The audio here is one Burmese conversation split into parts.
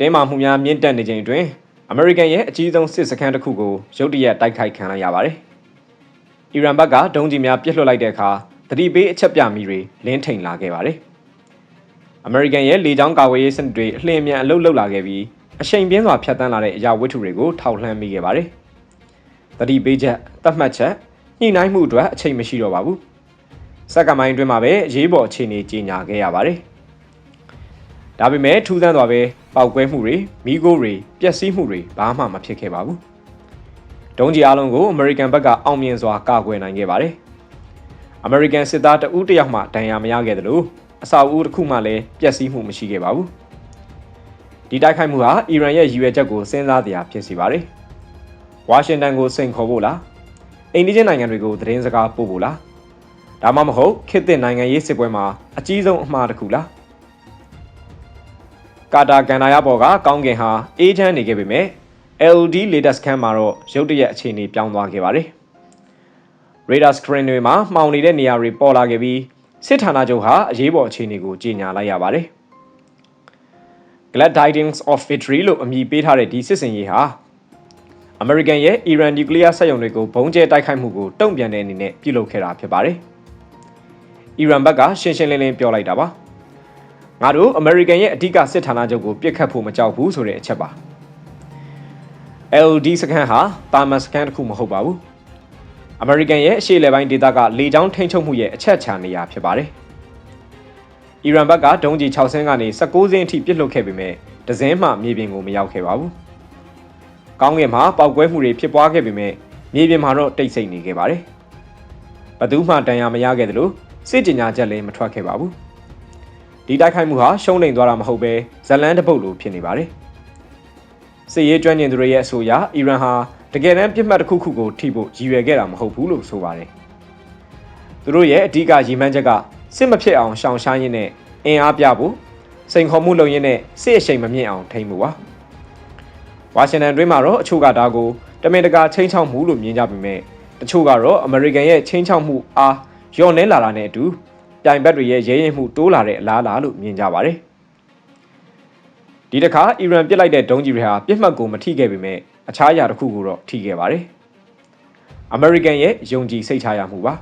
တင်းမာမှုများမြင့်တက်နေချိန်အတွင်းအမေရိကန်ရဲ့အကြီးဆုံးစစ်စခန်းတစ်ခုကိုရုတ်တရက်တိုက်ခိုက်ခံလိုက်ရပါတယ်။အီရန်ဘက်ကဒုံးကျည်များပစ်လွှတ်လိုက်တဲ့အခါသတိပေးအချက်ပြမီတွေလင်းထိန်လာခဲ့ပါတယ်။အမေရိကန်ရဲ့လေကြောင်းကာကွယ်ရေးစနစ်တွေအလျင်အမြန်အလုပ်လုပ်လာခဲ့ပြီးအရှိန်ပြင်းစွာဖျက်ဆီးလာတဲ့အရာဝတ္ထုတွေကိုထောက်လှမ်းမိခဲ့ပါတယ်။သတိပေးချက်တတ်မှတ်ချက်ညှိနှိုင်းမှုအတွက်အချိန်မရှိတော့ပါဘူး။စက္ကန့်ပိုင်းအတွင်းမှာပဲအရေးပေါ်အခြေအနေကြီးညာခဲ့ရပါတယ်။ဒါပေမဲ့ထူးဆန်းစွာပဲ ပောက်ကွဲမှုတွေမိโก้တွေပျက်စီးမှုတွေဘာမှမဖြစ်ခဲ့ပါဘူး။ဒုံးကြီးအလုံးကိုအမေရိကန်ဘက်ကအောင်မြင်စွာကာကွယ်နိုင်ခဲ့ပါတယ်။အမေရိကန်စစ်သားတဦးတစ်ယောက်မှဒဏ်ရာမရခဲ့သလိုအဆောက်အဦတစ်ခုမှလည်းပျက်စီးမှုမရှိခဲ့ပါဘူး။ဒီတိုက်ခိုက်မှုဟာအီရန်ရဲ့ရည်ရွယ်ချက်ကိုစဉ်းစားတရားဖြစ်စေပါတယ်။ဝါရှင်တန်ကိုစိန်ခေါ်ဖို့လား။အိန္ဒိယနိုင်ငံတွေကိုသတင်းစကားပို့ဖို့လား။ဒါမှမဟုတ်ခေတ်သစ်နိုင်ငံရေးစစ်ပွဲမှာအကြီးဆုံးအမှားတစ်ခုလား။ ကာတာကန်နာရဘော်ကကောင်းကင်ဟာအေးချမ်းနေခဲ့ပေမဲ့ LD latest scan မှာတော့ရုတ်တရက်အခြေအနေပြောင်းသွားခဲ့ပါတယ်။ radar screen တွေမှာမှောင်နေတဲ့နေရာတွေပေါ်လာခဲ့ပြီးစစ်ဌာနချုပ်ဟာအရေးပေါ်အခြေအနေကိုကြေညာလိုက်ရပါတယ်။ Glad Tidings of Victory လို့အမည်ပေးထားတဲ့ဒီစစ်စင်ရေးဟာအမေရိကန်ရဲ့အီရန်နျူကလ িয়ার စက်ရုံတွေကိုဘုံကျဲတိုက်ခိုက်မှုကိုတုံ့ပြန်တဲ့အနေနဲ့ပြုလုပ်ခဲ့တာဖြစ်ပါတယ်။အီရန်ဘက်ကရှင်းရှင်းလင်းလင်းပြောလိုက်တာပါ။ ငါတို့အမေရိကန်ရဲ့အဓိကစစ်ဌာနချုပ်ကိုပြစ်ခတ်ဖို့မကြောက်ဘူးဆိုတဲ့အချက်ပါ LD စကန်ဟာတာမန်စကန်တစ်ခုမဟုတ်ပါဘူးအမေရိကန်ရဲ့အရှေ့လယ်ပိုင်းဒေသကလေကြောင်းထိန်းချုပ်မှုရဲ့အချက်ချာနေရာဖြစ်ပါတယ်အီရန်ဘက်ကဒုံးကျည်6ဆင်းကနေ16ဆင်းအထိပစ်လွတ်ခဲ့ပေမဲ့ဒဇင်းမှမြေပြင်ကိုမရောက်ခဲ့ပါဘူးကောင်းကင်မှာပောက်ကွဲမှုတွေဖြစ်ပွားခဲ့ပေမဲ့မြေပြင်မှာတော့တိတ်ဆိတ်နေခဲ့ပါတယ်ဘသူမှတန်ရာမရခဲ့သလိုစစ်ကြညာချက်လည်းမထွက်ခဲ့ပါဘူး ဒီတိုက်ခိုက်မှုဟာရှုံးနိမ်သွားတာမဟုတ်ပဲဇလန်တပုတ်လိုဖြစ်နေပါတယ်စစ်ရေးကျွမ်းကျင်သူတွေရဲ့အဆိုအရအီရန်ဟာတကယ်တမ်းပြစ်မှတ်တစ်ခုခုကိုထိဖို့ရည်ရွယ်ခဲ့တာမဟုတ်ဘူးလို့ဆိုပါတယ်သူတို့ရဲ့အဓိကရည်မှန်းချက်ကစစ်မဖြစ်အောင်ရှောင်ရှားရင်းနဲ့အင်အားပြဖို့စိန်ခေါ်မှုလုပ်ရင်းနဲ့စစ်အရှိန်မမြင့်အောင်ထိန်းမှုပါဝါရှင်တန်တွင်းမှာတော့အချို့ကဒါကိုတမင်တကာချင်းချောက်မှုလို့မြင်ကြပေမဲ့တချို့ကတော့အမေရိကန်ရဲ့ချင်းချောက်မှုအားညှော့နှဲလာတာနဲ့အတူ ပြိုင်ဘက်တွေရဲ့ရဲရင်မှုတိုးလာတဲ့အလားအလာလို့မြင်ကြပါတယ်။ဒီတစ်ခါအီရန်ပစ်လိုက်တဲ့ဒုံးကြီးတွေဟာပြစ်မှတ်ကိုမထိခဲ့ပေမဲ့အခြားအရာတစ်ခုကိုတော့ထိခဲ့ပါတယ်။အမေရိကန်ရဲ့ယုံကြည်စိတ်ချရမှုပါ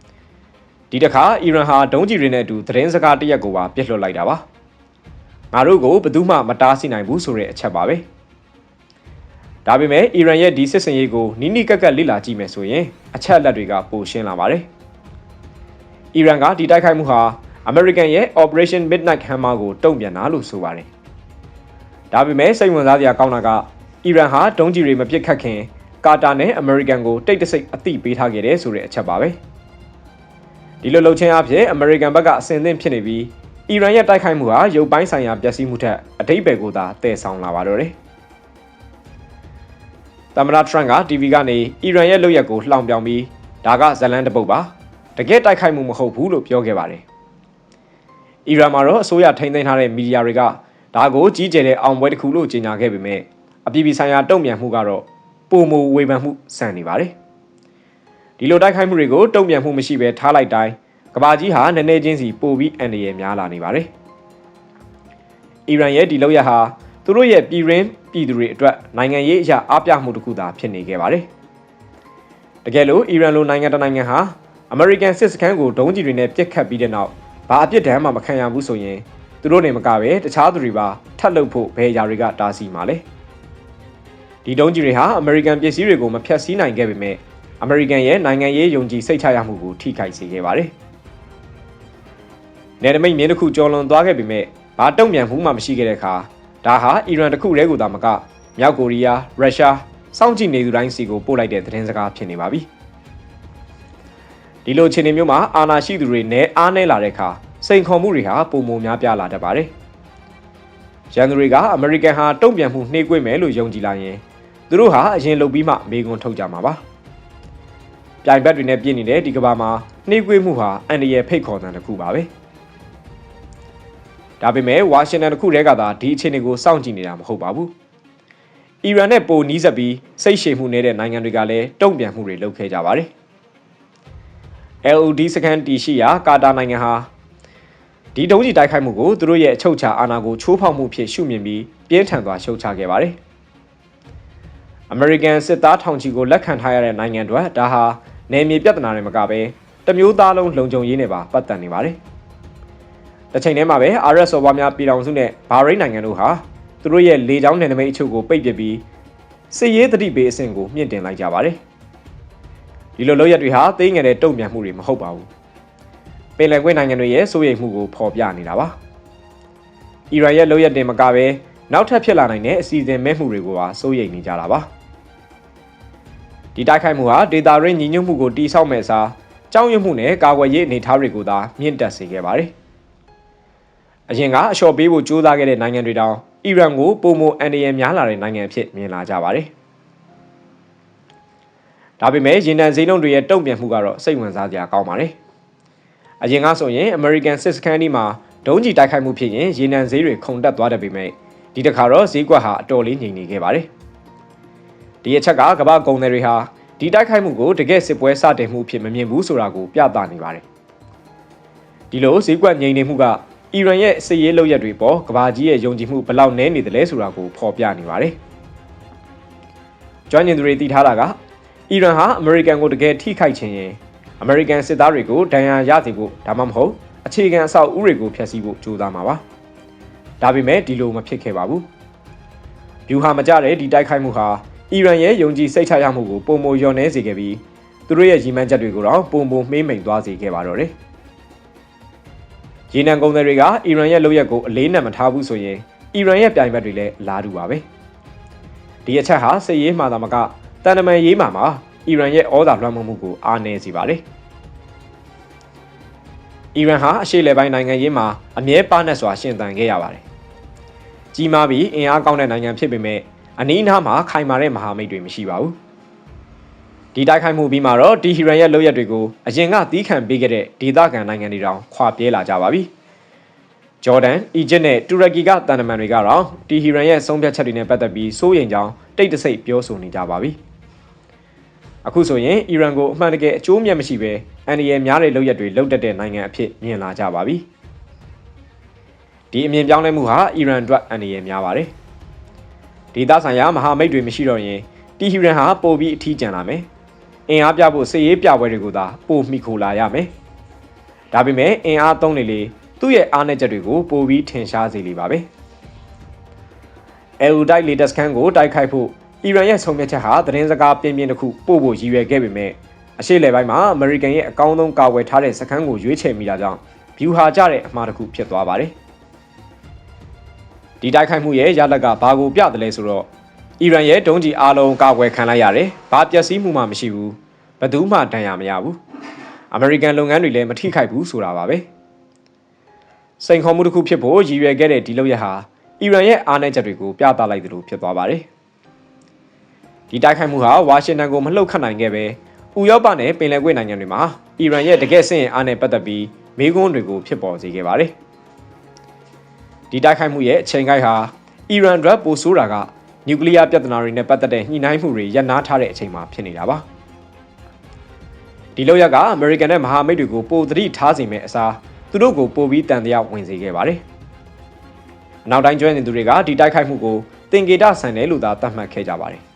။ဒီတစ်ခါအီရန်ဟာဒုံးကြီးတွေနဲ့အတူသတင်းစကားတရက်ကိုပါပြစ်လွှတ်လိုက်တာပါ။ငါတို့ကိုဘယ်သူမှမတားဆီးနိုင်ဘူးဆိုတဲ့အချက်ပါပဲ။ဒါပေမဲ့အီရန်ရဲ့ဒီစစ်စင်ရေးကိုနီးနီးကက်ကက်လေ့လာကြည့်မယ်ဆိုရင်အချက်အလက်တွေကပိုရှင်းလာပါတယ်။ အီရန်ကဒီတိုက်ခိုက်မှုဟာအမေရိကန်ရဲ့ Operation Midnight Hammer ကိုတုံ့ပြန်တာလို့ဆိုပါတယ်။ဒါပေမဲ့စိတ်ဝင်စားစရာကောင်းတာကအီရန်ဟာဒုံးကျည်တွေမပစ်ခတ်ခင်ကာတာနဲ့အမေရိကန်ကိုတိတ်တဆိတ်အသိပေးထားခဲ့တယ်ဆိုတဲ့အချက်ပါပဲ။ဒီလိုလှုပ်ခြင်းအဖြစ်အမေရိကန်ဘက်ကအဆင်သင့်ဖြစ်နေပြီးအီရန်ရဲ့တိုက်ခိုက်မှုဟာရုပ်ပိုင်းဆိုင်ရာပျက်စီးမှုထက်အတိတ်ပဲကိုသာတည်ဆောင်လာပါတော့တယ်။သမ္မတထရန့်က TV ကနေအီရန်ရဲ့လုပ်ရက်ကိုလှောင်ပြောင်ပြီးဒါကဇလန်တပုတ်ပါ တကယ်တိုက်ခိုက်မှုမဟုတ်ဘူးလို့ပြောခဲ့ပါတယ်။အီရန်မှာတော့အစိုးရထိန်းသိမ်းထားတဲ့မီဒီယာတွေကဒါကိုကြီးကျယ်တဲ့အောင်ပွဲတစ်ခုလို့ကြေညာခဲ့ပေမဲ့အပြည်ပြည်ဆိုင်ရာတုံ့ပြန်မှုကတော့ပုံမူဝေဖန်မှုစံနေပါတယ်။ဒီလိုတိုက်ခိုက်မှုတွေကိုတုံ့ပြန်မှုမရှိဘဲထားလိုက်တိုင်းကဘာကြီးဟာနည်းနည်းချင်းစီပိုပြီးအန္တရာယ်များလာနေပါတယ်။အီရန်ရဲ့ဒီလောက်ရဟာသူတို့ရဲ့ပြည်ရင်းပြည်သူတွေအတွက်နိုင်ငံရေးအရာအားပြမှုတစ်ခုသာဖြစ်နေခဲ့ပါတယ်။တကယ်လို့အီရန်လိုနိုင်ငံတနိုင်ငံဟာ အမေရိကန်စစ်စခန်းကိုဒုံးကျည်တွေနဲ့ပစ်ခတ်ပြီးတဲ့နောက်ဘာအပြစ်ဒဏ်မှမခံရဘူးဆိုရင်သူတို့နေမကပဲတခြားသူတွေပါထပ်လုပ်ဖို့ဘယ်အရာတွေကတားဆီးမှာလဲဒီဒုံးကျည်တွေဟာအမေရိကန်ပစ္စည်းတွေကိုမဖျက်ဆီးနိုင်ခဲ့ပေမဲ့အမေရိကန်ရဲ့နိုင်ငံရေးယုံကြည်စိတ်ချရမှုကိုထိခိုက်စေခဲ့ပါတယ်နယ်နိမိတ်မြင်းတစ်ခုကျော်လွန်သွားခဲ့ပေမဲ့ဘာတုံ့ပြန်မှုမှမရှိခဲ့တဲ့အခါဒါဟာအီရန်တစ်ခုတည်းကိုသာမကမြောက်ကိုရီးယားရုရှားစောင့်ကြည့်နေသူတိုင်းစီကိုပို့လိုက်တဲ့သတင်းစကားဖြစ်နေပါပြီ။ ဒီလိုအခြေအနေမျိုးမှာအာဏာရှိသူတွေနဲ့အားနည်းလာတဲ့အခါစိန်ခေါ်မှုတွေဟာပုံမများပြားလာတတ်ပါတယ်။ရန်သူတွေကအမေရိကန်ဟာတုံ့ပြန်မှုနှေးကွေးမယ်လို့ယုံကြည်လာရင်သူတို့ဟာအရင်လုပ်ပြီးမှမေကွန်ထုတ်ကြမှာပါ။ပြိုင်ဘက်တွေနဲ့ပြည်နေတဲ့ဒီကဘာမှာနှေးကွေးမှုဟာအန်ဒီရဲ့ဖိတ်ခေါ်တဲ့တစ်ခုပါပဲ။ဒါပေမဲ့ဝါရှင်တန်တစ်ခုတည်းကသာဒီအခြေအနေကိုစောင့်ကြည့်နေတာမဟုတ်ပါဘူး။အီရန်နဲ့ပိုနီးစပ်ပြီးစိတ်ရှည်မှုနေတဲ့နိုင်ငံတွေကလည်းတုံ့ပြန်မှုတွေလုပ်ခဲ့ကြပါတယ်။ LOD စကန်တီရှိရာကာတာနိုင်ငံဟာဒီဒုံးကြီးတိုက်ခိုက်မှုကိုသူတို့ရဲ့အချုပ်ချာအာဏာကိုချိုးဖောက်မှုဖြစ်ရှုမြင်ပြီးပြင်းထန်စွာရှုတ်ချခဲ့ပါတယ်။ American စစ်သားထောင်ချီကိုလက်ခံထားရတဲ့နိုင်ငံတွေဒါဟာနယ်မြေပြဿနာတွေမကဘဲတမျိုးသားလုံးလုံခြုံရေးနဲ့ပါပတ်သက်နေပါတယ်။တစ်ချိန်တည်းမှာပဲ RS စော်ဘွားများပြည်ထောင်စုနဲ့ဘာရိန်းနိုင်ငံတို့ဟာသူတို့ရဲ့လေကြောင်းနယ်နိမိတ်အချို့ကိုပိတ်ပစ်ပြီးစစ်ရေးတတိပေးအဆင့်ကိုမြင့်တင်လိုက်ကြပါတယ်။ ဒီလိုလုပ်ရက်တွေဟာသိငယ်တဲ့တုံ့ပြန်မှုတွေမဟုတ်ပါဘူး။ပင်လယ်ကွေ့နိုင်ငံတွေရဲ့စိုးရိမ်မှုကိုဖော်ပြနေတာပါ။အီရန်ရဲ့လုပ်ရက်တင်မကဘဲနောက်ထပ်ဖြစ်လာနိုင်တဲ့အစီအစဉ်မဲ့မှုတွေကိုပါစိုးရိမ်နေကြတာပါ။ဒီတိုက်ခိုက်မှုဟာဒေတာရင်းညီညွတ်မှုကိုတိဆောက်မဲ့အစားကြောင်းရွံ့မှုနဲ့ကာကွယ်ရေးအနေအထားတွေကိုသာမြင့်တက်စေခဲ့ပါတယ်။အရင်ကအလျှော့ပေးဖို့ကြိုးစားခဲ့တဲ့နိုင်ငံတွေတောင်အီရန်ကိုပုံမအန်ဒီယံများလာတဲ့နိုင်ငံအဖြစ်မြင်လာကြပါတယ်။ ဒါပေမဲ့ရင်တန်ဈေးနှုန်းတွေရဲ့တုံ့ပြန်မှုကတော့စိတ်ဝင်စားစရာကောင်းပါတယ်။အရင်ကဆိုရင် American စစ်စခန်းဒီမှာဒုံးကျည်တိုက်ခိုက်မှုဖြစ်ရင်ရင်တန်ဈေးတွေခုန်တက်သွားတယ်ပေမဲ့ဒီတစ်ခါတော့ဈေးကွက်ဟာအတော်လေးငြိမ်နေခဲ့ပါတယ်။ဒီအချက်ကကမ္ဘာကုန်တွေဟာဒီတိုက်ခိုက်မှုကိုတကယ်စစ်ပွဲစတင်မှုဖြစ်မမြင်ဘူးဆိုတာကိုပြသနေပါတယ်။ဒီလိုဈေးကွက်ငြိမ်နေမှုကအီရန်ရဲ့စစ်ရေးလုပ်ရက်တွေပေါ်ကဘာကြီးရဲ့ယုံကြည်မှုဘယ်လောက်နည်းနေသလဲဆိုတာကိုဖော်ပြနေပါတယ်။ကျွမ်းကျင်သူတွေသိထားတာက အီရန်ဟာအမေရိကန်ကိုတကယ်ထိခိုက်ခြင်းရင်အမေရိကန်စစ်သားတွေကိုဒဏ်ရာရစေဖို့ဒါမှမဟုတ်အခြေခံအဆောက်အဦတွေကိုဖျက်ဆီးဖို့ကြိုးစားမှာပါ။ဒါပေမဲ့ဒီလိုမဖြစ်ခဲ့ပါဘူး။ဗျူဟာမကြတဲ့ဒီတိုက်ခိုက်မှုဟာအီရန်ရဲ့ယုံကြည်စိတ်ချရမှုကိုပုံမလျော့နှဲစေခဲ့ပြီးသူတို့ရဲ့ရည်မှန်းချက်တွေကိုတော့ပုံပုံမှေးမိန်သွားစေခဲ့ပါတော့တယ်။ရေနံကုန်သည်တွေကအီရန်ရဲ့လုပ်ရက်ကိုအလေးနက်မထားဘူးဆိုရင်အီရန်ရဲ့ပြိုင်ဘက်တွေလည်းအလားတူပါပဲ။ဒီအချက်ဟာစစ်ရေးမှာသာမက တန်တမန်ရေးမှာမှာအီရန်ရဲ့ဩဇာလွှမ်းမိုးမှုကိုအားနည်းစေပါတယ်။အီရန်ဟာအရှေ့လယ်ပိုင်းနိုင်ငံရေးမှာအမြဲပါနဲ့စွာရှင်သန်ခဲ့ရပါတယ်။ကြီးမားပြီးအင်အားကောင်းတဲ့နိုင်ငံဖြစ်ပေမဲ့အနီးအနားမှာခိုင်မာတဲ့မဟာမိတ်တွေမရှိပါဘူး။ဒီတိုက်ခိုက်မှုပြီးမှတော့ဒီဟီရန်ရဲ့လုပ်ရက်တွေကိုအရင်ကသီးခံပေးခဲ့တဲ့ဒေသခံနိုင်ငံတွေတောင်ခွာပြေးလာကြပါပြီ။ဂျော်ဒန်၊အီဂျစ်နဲ့တူရကီကတန်တမန်တွေကတော့ဒီဟီရန်ရဲ့ဆုံးဖြတ်ချက်တွေနဲ့ပတ်သက်ပြီးစိုးရိမ်ကြောင်းတိတ်တဆိတ်ပြောဆိုနေကြပါပြီ။ အခုဆိုရင်အီရန်ကိုအမှန်တကယ်အကျိုးမြတ်မရှိဘဲအန်ဒီရဲ့များတဲ့လုပ်ရက်တွေလုပ်တတ်တဲ့နိုင်ငံအဖြစ်မြင်လာကြပါပြီ။ဒီအမြင်ပြောင်းလဲမှုဟာအီရန်အတွက်အန်ဒီရဲ့များပါတယ်။ဒေသဆိုင်ရာမဟာမိတ်တွေမရှိတော့ရင်တီဟီရန်ဟာပိုပြီးအထီးကျန်လာမယ်။အင်အားပြဖို့စစ်ရေးပြပွဲတွေကိုသာပိုမိခိုလာရမယ်။ဒါပေမဲ့အင်အားသုံးနေလေသူ့ရဲ့အားနည်းချက်တွေကိုပိုပြီးထင်ရှားစေလိမ့်ပါပဲ။အယ်ူဒိုက်လေတက်စကန်ကိုတိုက်ခိုက်ဖို့ အီရန်ရဲ့ဆုံးဖြတ်ချက်ဟာသတင်းစကားပြင်းပြင်းတစ်ခုပို့ဖို့ရည်ရွယ်ခဲ့ပေမဲ့အရှေ့လယ်ပိုင်းမှာအမေရိကန်ရဲ့အကောင်းဆုံးကာဝယ်ထားတဲ့စခန်းကိုရွေးချယ်မိတာကြောင့်ဗျူဟာကျတဲ့အမှားတစ်ခုဖြစ်သွားပါတယ်။ဒီတိုက်ခိုက်မှုရဲ့ရလဒ်ကဘာကိုပြတယ်လဲဆိုတော့အီရန်ရဲ့ဒုံးကျည်အားလုံးကာကွယ်ခံလိုက်ရတယ်။ဘာပျက်စီးမှုမှမရှိဘူး။ဘယ်သူမှဒဏ်ရာမရဘူး။အမေရိကန်လုပ်ငန်းတွေလည်းမထိခိုက်ဘူးဆိုတာပါပဲ။စိန်ခေါ်မှုတစ်ခုဖြစ်ဖို့ရည်ရွယ်ခဲ့တဲ့ဒီလုပ်ရဟာအီရန်ရဲ့အားနည်းချက်တွေကိုပြသလိုက်သလိုဖြစ်သွားပါတယ်။ ဒီတိုက်ခိုက်မှုဟာဝါရှင်တန်ကိုမလှုပ်ခတ်နိုင်ခဲ့ပဲဥရောပနဲ့ပင်လယ်ကွေ့နိုင်ငံတွေမှာအီရန်ရဲ့တကယ့်စစ်ရင်အားနဲ့ပတ်သက်ပြီးမေးခွန်းတွေကိုဖြစ်ပေါ်စေခဲ့ပါတယ်။ဒီတိုက်ခိုက်မှုရဲ့အချိန်ကိုက်ဟာအီရန်ဒရက်ပိုဆိုးတာကနျူကလ িয়ার ပြဿနာတွေနဲ့ပတ်သက်တဲ့ညှိနှိုင်းမှုတွေရပ်နားထားတဲ့အချိန်မှာဖြစ်နေတာပါ။ဒီလောက်ရကအမေရိကန်နဲ့မဟာမိတ်တွေကိုပိုသတိထားစီမဲ့အစားသူတို့ကိုပိုပြီးတန်တရားဝင်စေခဲ့ပါတယ်။အနောက်တိုင်းကျွမ်းနေသူတွေကဒီတိုက်ခိုက်မှုကိုတင်ကေတဆန်တယ်လို့သာသတ်မှတ်ခဲ့ကြပါတယ်။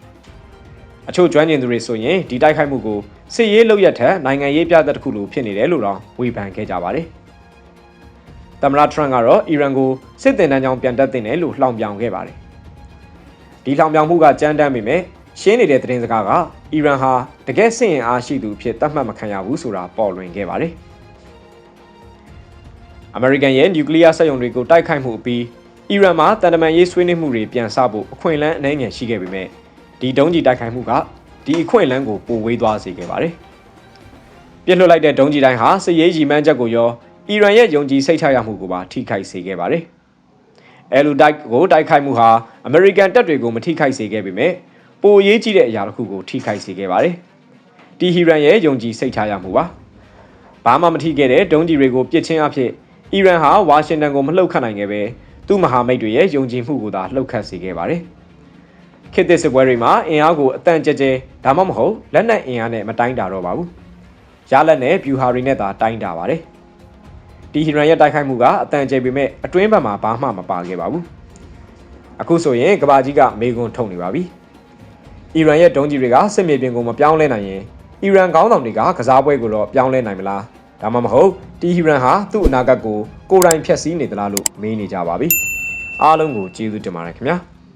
အချို့ကျွမ်းကျင်သူတွေဆိုရင်ဒီတိုက်ခိုက်မှုကိုစစ်ရေးလုပ်ရက်ထက်နိုင်ငံရေးပြသက်တစ်ခုလိုဖြစ်နေတယ်လို့တော့ဝေဖန်ခဲ့ကြပါတယ်။သမ္မတထရန့်ကတော့အီရန်ကိုစစ်တင်တန်းကြောင်ပြန်တက်တင်တယ်လို့လှောင်ပြောင်ခဲ့ပါတယ်။ဒီလှောင်ပြောင်မှုကကြမ်းတမ်းပေမဲ့ရှင်းနေတဲ့သတင်းစကားကအီရန်ဟာတကယ်စစ်ရင်အားရှိသူဖြစ်သတ်မှတ်မခံရဘူးဆိုတာပေါ်လွင်ခဲ့ပါတယ်။အမေရိကန်ရဲ့နျူကလ িয়ার စက်ရုံတွေကိုတိုက်ခိုက်မှုအပြီးအီရန်မှာတန်တမန်ရေးဆွေးနွေးမှုတွေပြန်ဆဖို့အခွင့်အလမ်းအနှဲငယ်ရှိခဲ့ပေမဲ့ ဒီဒုံးကျည်တိုက်ခိုက်မှုကဒီအခွင့်အလမ်းကိုပိုဝေးသွားစေခဲ့ပါတယ်။ပြစ်လွတ်လိုက်တဲ့ဒုံးကျည်တိုင်းဟာစစ်ရေးရည်မှန်းချက်ကိုရောအီရန်ရဲ့ယုံကြည်စိတ်ချရမှုကိုပါထိခိုက်စေခဲ့ပါတယ်။အဲလူတိုက်ကိုတိုက်ခိုက်မှုဟာအမေရိကန်တပ်တွေကိုမထိခိုက်စေခဲ့ပေမဲ့ပိုရေးကြီးတဲ့အရာတစ်ခုကိုထိခိုက်စေခဲ့ပါတယ်။တီဟီရန်ရဲ့ယုံကြည်စိတ်ချရမှုပါ။ဘာမှမထိခဲ့တဲ့ဒုံးကျည်တွေကိုပစ်ချင်းအဖြစ်အီရန်ဟာဝါရှင်တန်ကိုမလှုပ်ခတ်နိုင်ခဲ့ပဲသူ့မဟာမိတ်တွေရဲ့ယုံကြည်မှုကိုသာလှုပ်ခတ်စေခဲ့ပါတယ်။ ခေတ်သစ်စစ်ပွဲတွေမှာအင်အားကိုအတန်ကြဲကြဲဒါမှမဟုတ်လက်နက်အင်အားနဲ့မတိုင်းတာတော့ပါဘူး။ရလက်နဲ့ဗျူဟာတွေနဲ့သာတိုင်းတာပါတယ်။ဒီတီဟီရန်ရဲ့တိုက်ခိုက်မှုကအတန်ကျပေမဲ့အတွင်းဘက်မှာဘာမှမပါခဲ့ပါဘူးအခုဆိုရင်ကဘာကြီးကမေကွန်းထုတ်နေပါပြီအီရန်ရဲ့ဒုံးကြီးတွေကစစ်မြေပြင်ကိုမပြောင်းလဲနိုင်ရင်အီရန်ခေါင်းဆောင်တွေကကစားပွဲကိုတော့ပြောင်းလဲနိုင်မလားဒါမှမဟုတ်တီဟီရန်ဟာသူ့အနာဂတ်ကိုကိုယ်တိုင်ဖျက်ဆီးနေသလားလို့မေးနေကြပါပြီအားလုံးကိုကျေးဇူးတင်ပါတယ်ခင်ဗျာ